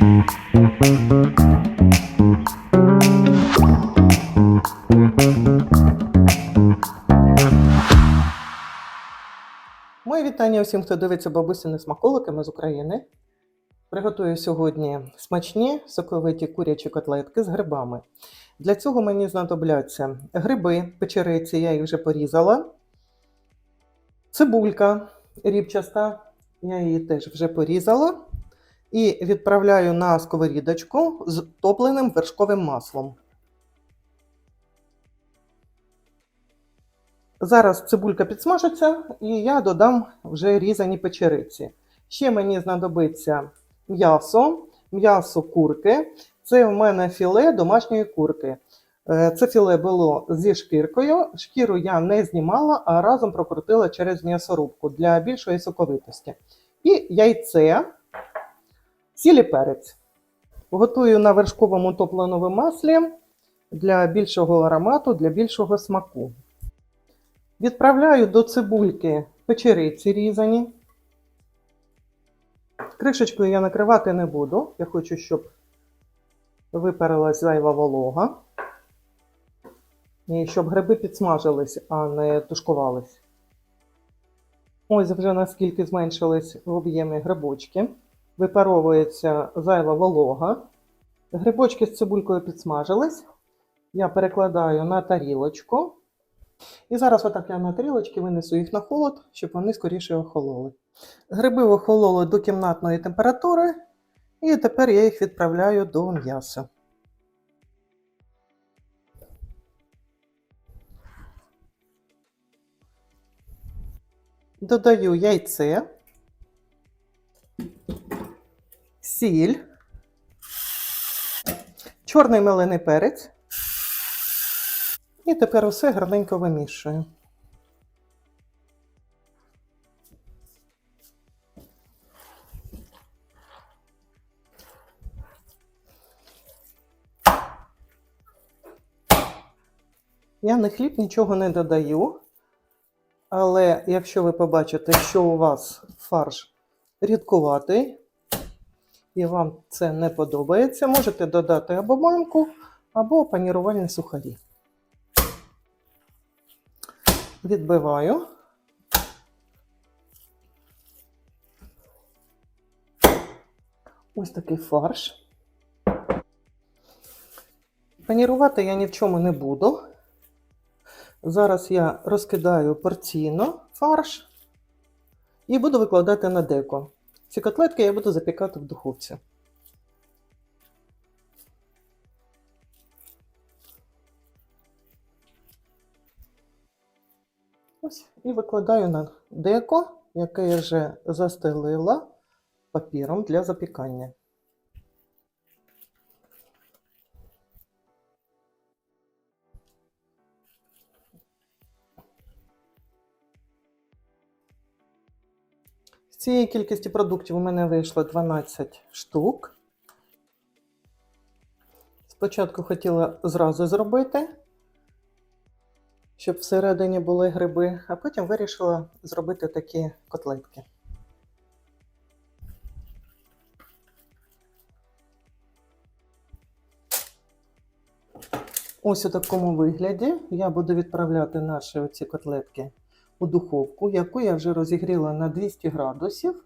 Моє вітання усім, хто дивиться бабусини смаколики, ми з України. Приготую сьогодні смачні соковиті курячі котлетки з грибами. Для цього мені знадобляться гриби, печериці, я їх вже порізала. Цибулька рібчаста, я її теж вже порізала. І відправляю на сковорідочку з топленим вершковим маслом. Зараз цибулька підсмажиться, і я додам вже різані печериці. Ще мені знадобиться м'ясо, м'ясо курки. Це в мене філе домашньої курки. Е, Це філе було зі шкіркою. Шкіру я не знімала, а разом прокрутила через м'ясорубку для більшої соковитості. І яйце, сілі перець. Готую на вершковому топленому маслі для більшого аромату, для більшого смаку. Відправляю до цибульки печериці різані. Кришечкою я накривати не буду. Я хочу, щоб випарилась зайва волога. І щоб гриби підсмажились, а не тушкувались. Ось вже наскільки зменшились в об'ємі грибочки. Випаровується зайва волога. Грибочки з цибулькою підсмажились. Я перекладаю на тарілочку. І зараз отак я на тарілочки винесу їх на холод, щоб вони скоріше охололи. Гриби охололи до кімнатної температури, і тепер я їх відправляю до м'яса. Додаю яйце, сіль, чорний мелений перець. І тепер усе гарненько вимішую. Я на хліб нічого не додаю, але якщо ви побачите, що у вас фарш рідкуватий, і вам це не подобається, можете додати або манку, або панірувальні сухарі. Відбиваю. Ось такий фарш. Панірувати я ні в чому не буду. Зараз я розкидаю порційно фарш і буду викладати на деко. Ці котлетки я буду запікати в духовці. Ось і викладаю на деко, яке я вже застелила папіром для запікання. Цієї кількості продуктів у мене вийшло 12 штук. Спочатку хотіла зразу зробити, щоб всередині були гриби, а потім вирішила зробити такі котлетки. Ось у такому вигляді я буду відправляти наші оці котлетки у духовку, яку я вже розігріла на 200 градусів.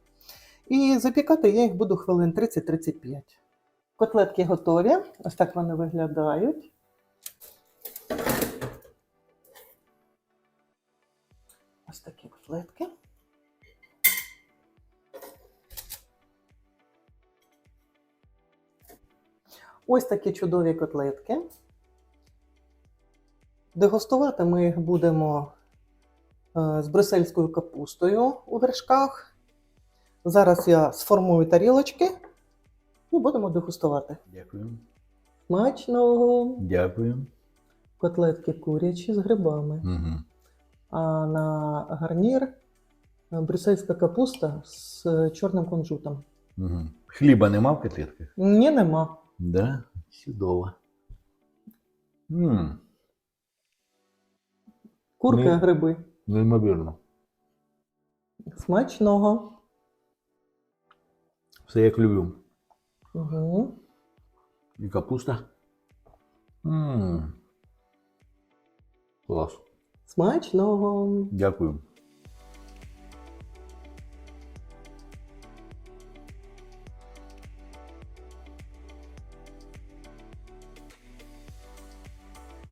І запікати я їх буду хвилин 30-35. Котлетки готові. Ось так вони виглядають. Ось такі котлетки. Ось такі чудові котлетки. Дегустувати ми їх будемо з брюссельською капустою у вершках. Зараз я сформую тарілочки і будемо дегустувати. Дякую. Смачного! Дякую. Котлетки курячі з грибами. Угу. А на гарнір е, брюссельська капуста з е, чорним кунжутом. Угу. Хліба нема в котлетках? Ні, нема. Да? Чудово. Курка, Ну. гриби. Неймовірно. Смачного. Все як люблю. Угу. І капуста. Мм. Клас. Смачного. Дякую.